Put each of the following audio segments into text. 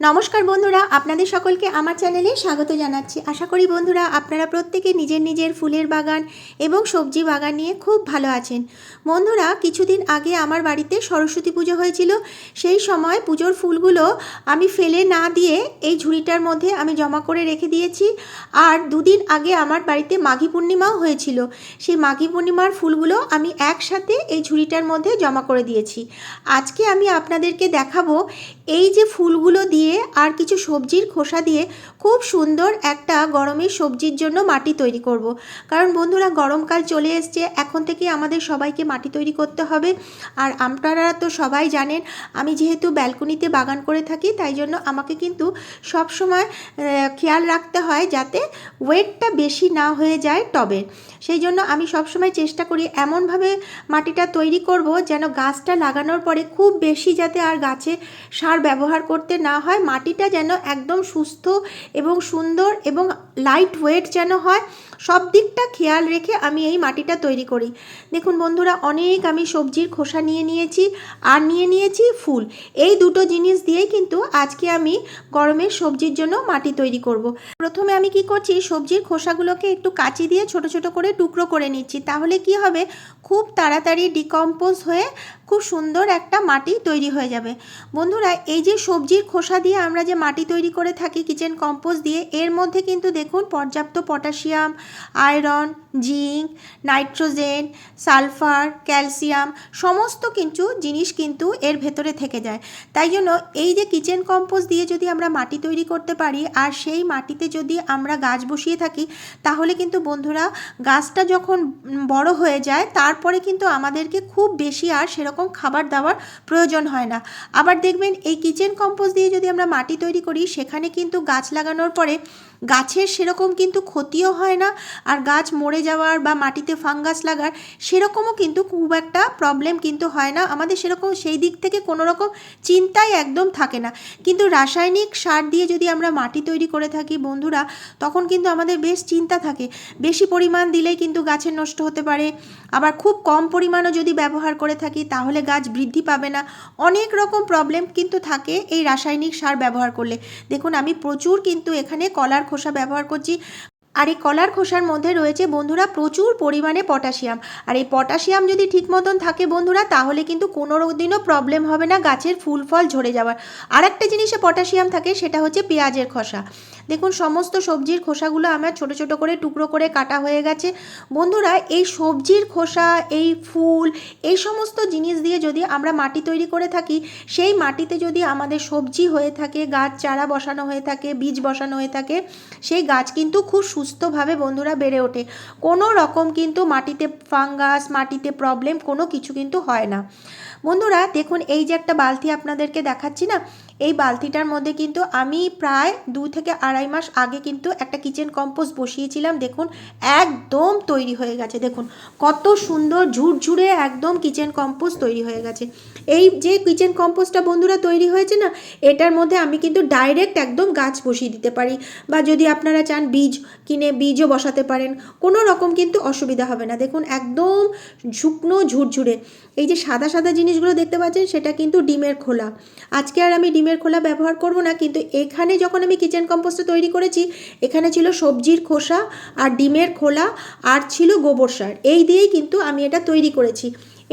নমস্কার বন্ধুরা, আপনাদের সকলকে আমার চ্যানেলে স্বাগত জানাচ্ছি। আশা করি বন্ধুরা, আপনারা প্রত্যেকে নিজের নিজের ফুলের বাগান এবং সবজি বাগান নিয়ে খুব ভালো আছেন। বন্ধুরা, কিছুদিন আগে আমার বাড়িতে সরস্বতী পুজো হয়েছিল। সেই সময় পুজোর ফুলগুলো আমি ফেলে না দিয়ে এই ঝুড়িটার মধ্যে আমি জমা করে রেখে দিয়েছি। আর দুদিন আগে আমার বাড়িতে মাঘী পূর্ণিমাও হয়েছিল। সেই মাঘী পূর্ণিমার ফুলগুলো আমি একসাথে এই ঝুড়িটার মধ্যে জমা করে দিয়েছি। আজকে আমি আপনাদেরকে দেখাবো এই যে ফুলগুলো দিয়ে আর কিছু সবজির খোসা দিয়ে খুব সুন্দর একটা গরমের সবজির জন্য মাটি তৈরি করব। কারণ বন্ধুরা, গরমকাল চলে এসছে, এখন থেকে আমাদের সবাইকে মাটি তৈরি করতে হবে। আর আপনারা তো সবাই জানেন, আমি যেহেতু ব্যালকনিতে বাগান করে থাকি, তাই জন্য আমাকে কিন্তু সব সময় খেয়াল রাখতে হয় যাতে ওয়েটটা বেশি না হয়ে যায় টবের সেই জন্য আমি সবসময় চেষ্টা করি এমনভাবে মাটিটা তৈরি করব যেন গাছটা লাগানোর পরে খুব বেশি যাতে আর গাছে সার ব্যবহার করতে না হয়। মাটিটা যেন একদম সুস্থ এবং সুন্দর এবং লাইট ওয়েট যেন হয়। সব দিকটা খেয়াল রেখে আমি এই মাটিটা তৈরি করি। দেখুন বন্ধুরা, অনেক আমি সবজির খোসা নিয়ে নিয়েছি আর নিয়ে নিয়েছি ফুল। এই দুটো জিনিস দিয়েই কিন্তু আজকে আমি গরমের সবজির জন্য মাটি তৈরি করব। প্রথমে আমি কি করছি, সবজির খোসাগুলোকে একটু কাঁচি দিয়ে ছোট ছোট করে টুকরো করে নিচ্ছি। তাহলে কি হবে, খুব তাড়াতাড়ি ডিকম্পোজ হয়ে খুব সুন্দর একটা মাটি তৈরি হয়ে যাবে। বন্ধুরা, এই যে সবজির খোসা দিয়ে আমরা যে মাটি তৈরি করে থাকি, কিচেন কম্পোজ দিয়ে, এর মধ্যে কিন্তু দেখুন পর্যাপ্ত potassium iron zinc, nitrogen, sulphur, calcium, সমস্ত কিছু জিনিস কিন্তু এর ভেতরে থেকে যায়। তাই জন্য এই যে কিচেন কম্পোস্ট দিয়ে যদি আমরা মাটি তৈরি করতে পারি, আর সেই মাটিতে যদি আমরা গাছ বসিয়ে থাকি, তাহলে কিন্তু বন্ধুরা গাছটা যখন বড় হয়ে যায়, তারপরে কিন্তু আমাদেরকে খুব বেশি আর সেরকম খাবার দাবার প্রয়োজন হয় না। আবার দেখবেন এই কিচেন কম্পোস্ট দিয়ে যদি আমরা মাটি তৈরি করি, সেখানে কিন্তু গাছ লাগানোর পরে গাছের সেরকম কিন্তু ক্ষতিও হয় না, আর গাছ মরে যাওয়ার বা মাটিতে ফাঙ্গাস লাগার সেরকমও কিন্তু খুব একটা প্রবলেম কিন্তু হয় না। আমাদের সেরকম সেই দিক থেকে কোনো রকম চিন্তাই একদম থাকে না। কিন্তু রাসায়নিক সার দিয়ে যদি আমরা মাটি তৈরি করে থাকি বন্ধুরা, তখন কিন্তু আমাদের বেশ চিন্তা থাকে। বেশি পরিমাণ দিলেই কিন্তু গাছের নষ্ট হতে পারে। আবার খুব কম পরিমাণও যদি ব্যবহার করে থাকি, তাহলে গাছ বৃদ্ধি পাবে না। অনেক রকম প্রবলেম কিন্তু থাকে এই রাসায়নিক সার ব্যবহার করলে। দেখুন, আমি প্রচুর কিন্তু এখানে কলার খোসা ব্যবহার করছি। আর এই কলার খোসার মধ্যে রয়েছে বন্ধুরা প্রচুর পরিমাণে পটাশিয়াম। আর এই পটাশিয়াম যদি ঠিক মতন থাকে বন্ধুরা, তাহলে কিন্তু কোনো দিনও প্রবলেম হবে না, গাছের ফুল ফল ঝরে যাওয়ার। আর একটা জিনিসে পটাশিয়াম থাকে, সেটা হচ্ছে পেঁয়াজের খোসা। দেখুন, সমস্ত সবজির খোসাগুলো আমার ছোট ছোট করে টুকরো করে কাটা হয়ে গেছে। বন্ধুরা, এই সবজির খোসা, এই ফুল, এই সমস্ত জিনিস দিয়ে যদি আমরা মাটি তৈরি করে থাকি, সেই মাটিতে যদি আমাদের সবজি হয়ে থাকে, গাছ চারা বসানো হয়ে থাকে, বীজ বসানো হয়ে থাকে, সেই গাছ কিন্তু খুব সুস্থভাবে বন্ধুরা বেড়ে ওঠে। কোনো রকম কিন্তু মাটিতে ফাঙ্গাস মাটিতে প্রবলেম কোনো কিছু কিন্তু হয় না। বন্ধুরা, দেখুন, এই যে একটা বালতি আপনাদেরকে দেখাচ্ছি না, এই বালতিটার মধ্যে কিন্তু আমি প্রায় দু থেকে আড়াই মাস আগে কিন্তু একটা কিচেন কম্পোস্ট বসিয়েছিলাম, দেখুন, একদম তৈরি হয়ে গেছে, দেখুন, কত সুন্দর ঝুরঝুরে একদম কিচেন কম্পোস্ট তৈরি হয়ে গেছে। এই যে কিচেন কম্পোস্টটা বন্ধুরা তৈরি হয়েছে না, এটার মধ্যে আমি কিন্তু ডাইরেক্ট একদম গাছ বসিয়ে দিতে পারি বা যদি আপনারা চান বীজ কিনে বীজও বসাতে পারেন, কোনো রকম কিন্তু অসুবিধা হবে না, দেখুন, একদম শুকনো ঝুরঝুরে। এই যে সাদা সাদা জিনিসগুলো দেখতে পাচ্ছেন, সেটা কিন্তু ডিমের খোলা। আজকে আর আমি ডিমের খোলা ব্যবহার করব না, কিন্তু এখানে যখন আমি কিচেন কম্পোস্টটা তৈরি করেছি, এখানে ছিল সবজির খোসা আর ডিমের খোলা আর ছিল গোবর সার। এই দিয়েই কিন্তু আমি এটা তৈরি করেছি।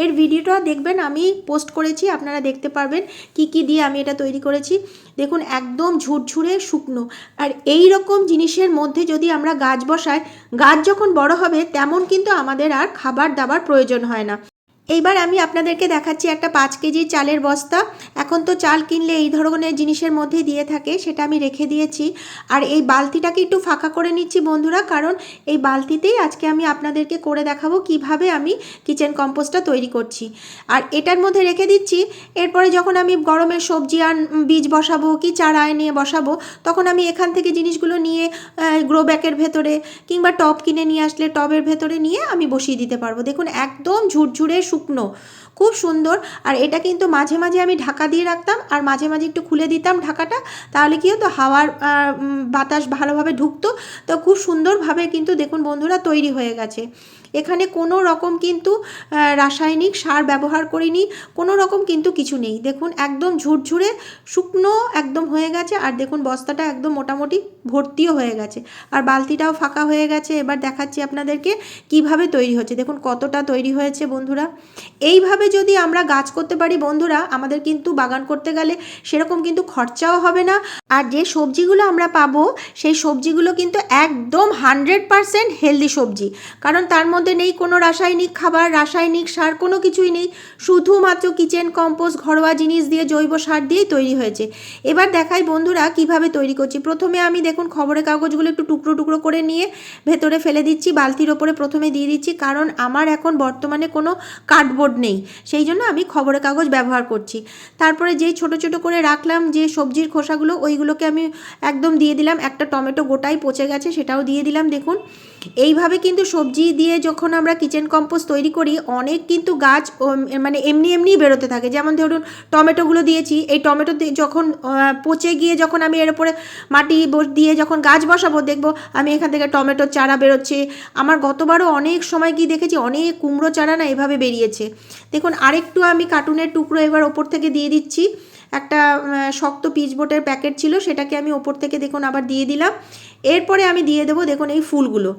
এর ভিডিওটা দেখবেন, আমি পোস্ট করেছি, আপনারা দেখতে পারবেন কি কি দিয়ে আমি এটা তৈরি করেছি। দেখুন, একদম ঝুরঝুরে শুকনো। আর এই রকম জিনিসের মধ্যে যদি আমরা গাছ বসাই, গাছ যখন বড় হবে, তেমন কিন্তু আমাদের আর খাবার দাবার প্রয়োজন হয় না। এইবার আমি আপনাদেরকে দেখাচ্ছি একটা পাঁচ কেজির চালের বস্তা। এখন তো চাল কিনলে এই ধরনের জিনিসের মধ্যে দিয়ে থাকে, সেটা আমি রেখে দিয়েছি। আর এই বালতিটাকে একটু ফাঁকা করে নিচ্ছি বন্ধুরা, কারণ এই বালতিতেই আজকে আমি আপনাদেরকে করে দেখাবো কীভাবে আমি কিচেন কম্পোস্টটা তৈরি করছি। আর এটার মধ্যে রেখে দিচ্ছি, এরপরে যখন আমি গরমের সবজি আর বীজ বসাবো কি চারা নিয়ে বসাবো, তখন আমি এখান থেকে জিনিসগুলো নিয়ে গ্রো ব্যাকের ভেতরে কিংবা টব কিনে নিয়ে আসলে টবের ভেতরে নিয়ে আমি বসিয়ে দিতে পারব। দেখুন, একদম ঝুরঝুরে শুকনো। খুব সুন্দর। আর এটা কিন্তু মাঝে মাঝে আমি ঢাকা দিয়ে রাখতাম আর মাঝে মাঝে একটু খুলে দিতাম ঢাকাটা। তাহলে কী হতো, হাওয়ার বাতাস ভালোভাবে ঢুকতো। তো খুব সুন্দরভাবে কিন্তু দেখুন বন্ধুরা তৈরি হয়ে গেছে। এখানে কোনো রকম কিন্তু রাসায়নিক সার ব্যবহার করিনি। কোনো রকম কিন্তু কিছু নেই। দেখুন একদম ঝুরঝুরে শুকনো একদম হয়ে গেছে। আর দেখুন বস্তাটা একদম মোটামুটি ভর্তিও হয়ে গেছে। আর বালতিটাও ফাঁকা হয়ে গেছে। এবার দেখাচ্ছি আপনাদেরকে কীভাবে তৈরি হচ্ছে। দেখুন কতটা তৈরি হয়েছে বন্ধুরা। এইভাবে যদি আমরা গাছ করতে পারি, বন্ধুরা, আমাদের কিন্তু বাগান করতে গেলে সেরকম কিন্তু খরচাও হবে না। আর যে সবজিগুলো আমরা পাবো, সেই সবজিগুলো কিন্তু একদম হান্ড্রেড পারসেন্ট হেলদি সবজি। কারণ তার মধ্যে নেই কোনো রাসায়নিক খাবার, রাসায়নিক সার কোনো কিছুই নেই। শুধুমাত্র কিচেন কম্পোস্ট, ঘরোয়া জিনিস দিয়ে জৈব সার দিয়েই তৈরি হয়েছে। এবার দেখাই বন্ধুরা, কীভাবে তৈরি করছি। প্রথমে আমি দেখুন খবরের কাগজগুলো একটু টুকরো টুকরো করে নিয়ে ভেতরে ফেলে দিচ্ছি। বালতির ওপরে প্রথমে দিয়ে দিচ্ছি। কারণ আমার এখন বর্তমানে কোনো কার্ডবোর্ড নেই। সেই জন্য আমি খবরের কাগজ ব্যবহার করছি। তারপরে যেই ছোট ছোট করে রাখলাম, যে সবজির খোসাগুলো, ওইগুলোকে আমি একদম দিয়ে দিলাম। একটা টমেটো গোটাই পচে গেছে, সেটাও দিয়ে দিলাম। দেখুন এইভাবে কিন্তু সবজি দিয়ে যখন আমরা কিচেন কম্পোস্ট তৈরি করি, অনেক কিন্তু গাছ মানে এমনি এমনিই বেরোতে থাকে। যেমন ধরুন টমেটোগুলো দিয়েছি, এই টমেটো যখন পচে গিয়ে যখন আমি এর উপরে মাটি দিয়ে যখন গাছ বসাবো, দেখব আমি এখান থেকে টমেটোর চারা বেরোচ্ছে। আমার গতবারও অনেক সময় কি দেখেছি, অনেক কুমড়ো চারা না এভাবে বেরিয়েছে। দেখুন, আরেকটু আমি কার্টুনের টুকরো এবার ওপর থেকে দিয়ে দিচ্ছি। একটা শক্ত পিচবোর্ডের প্যাকেট ছিল, সেটাকে আমি ওপর থেকে দেখুন আবার দিয়ে দিলাম। এরপরে আমি দিয়ে দেবো দেখুন এই ফুলগুলো।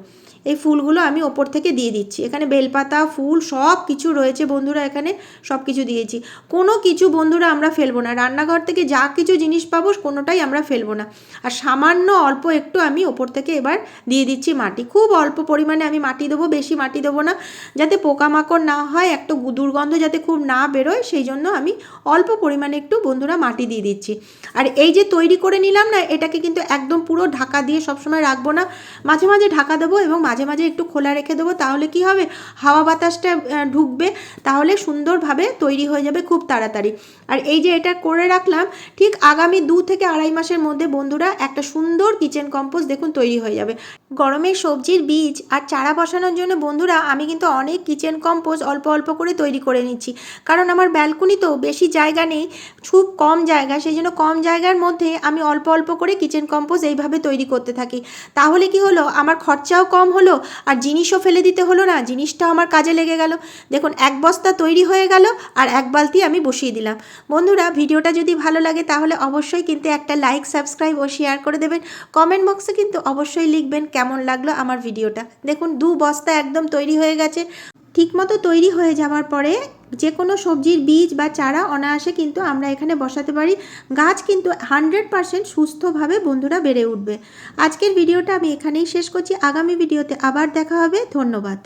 এই ফুলগুলো আমি ওপর থেকে দিয়ে দিচ্ছি। এখানে বেলপাতা, ফুল সব কিছু রয়েছে বন্ধুরা এখানে, সব কিছু দিয়েছি। কোনো কিছু বন্ধুরা আমরা ফেলব না। রান্নাঘর থেকে যা কিছু জিনিস পাবো কোনোটাই আমরা ফেলব না। আর সামান্য অল্প একটু আমি ওপর থেকে এবার দিয়ে দিচ্ছি মাটি। খুব অল্প পরিমাণে আমি মাটি দেবো, বেশি মাটি দেবো না। যাতে পোকামাকড় না হয়, একটা দুর্গন্ধ যাতে খুব না বেরোয়, সেই জন্য আমি অল্প পরিমাণে একটু বন্ধুরা মাটি দিয়ে দিচ্ছি। আর এই যে তৈরি করে নিলাম না, এটাকে কিন্তু একদম পুরো ঢাকা দিয়ে সবসময় রাখব না। মাঝে মাঝে ঢাকা দেবো এবং মাঝে মাঝে একটু খোলা রেখে দেবো, তাহলে কি হবে? হাওয়া বাতাসটা ঢুকবে, তাহলে সুন্দরভাবে তৈরি হয়ে যাবে খুব তাড়াতাড়ি। আর এই যে এটা করে রাখলাম, ঠিক আগামী দু থেকে আড়াই মাসের মধ্যে বন্ধুরা একটা সুন্দর কিচেন কম্পোস্ট দেখুন তৈরি হয়ে যাবে। গরমে সবজির বীজ আর চারা বসানোর জন্য বন্ধুরা আমি কিন্তু অনেক কিচেন কম্পোস্ট অল্প অল্প করে তৈরি করে নিচ্ছি। কারণ আমার ব্যালকনি তো বেশি জায়গা নেই, খুব কম জায়গা সেই জন্য কম জায়গার মধ্যে আমি অল্প অল্প করে কিচেন কম্পোস্ট এইভাবে তৈরি করতে থাকি। তাহলে কি হলো? আমার খরচাও কম হলো আর জিনিসও ফেলে দিতে হলো না, জিনিসটা আমার কাজে লেগে গেল। দেখুন, এক বস্তা তৈরি হয়ে গেল আর এক বালতি আমি বসিয়ে দিলাম। বন্ধুরা, ভিডিওটা যদি ভালো লাগে তাহলে অবশ্যই কিন্তু একটা লাইক সাবস্ক্রাইব ও শেয়ার করে দেবেন। কমেন্ট বক্সে কিন্তু অবশ্যই লিখবেন কেমন লাগল আমার ভিডিওটা? দেখুন, দু বস্তা একদম তৈরি হয়ে গেছে। ঠিকমতো তৈরি হয়ে যাওয়ার পরে যে কোনো সবজির বীজ বা চারা অনায়াসে কিন্তু আমরা এখানে বসাতে পারি। গাছ কিন্তু হান্ড্রেড পারসেন্ট সুস্থভাবে বন্ধুরা বেড়ে উঠবে। আজকের ভিডিওটা আমি এখানেই শেষ করছি। আগামী ভিডিওতে আবার দেখা হবে। ধন্যবাদ।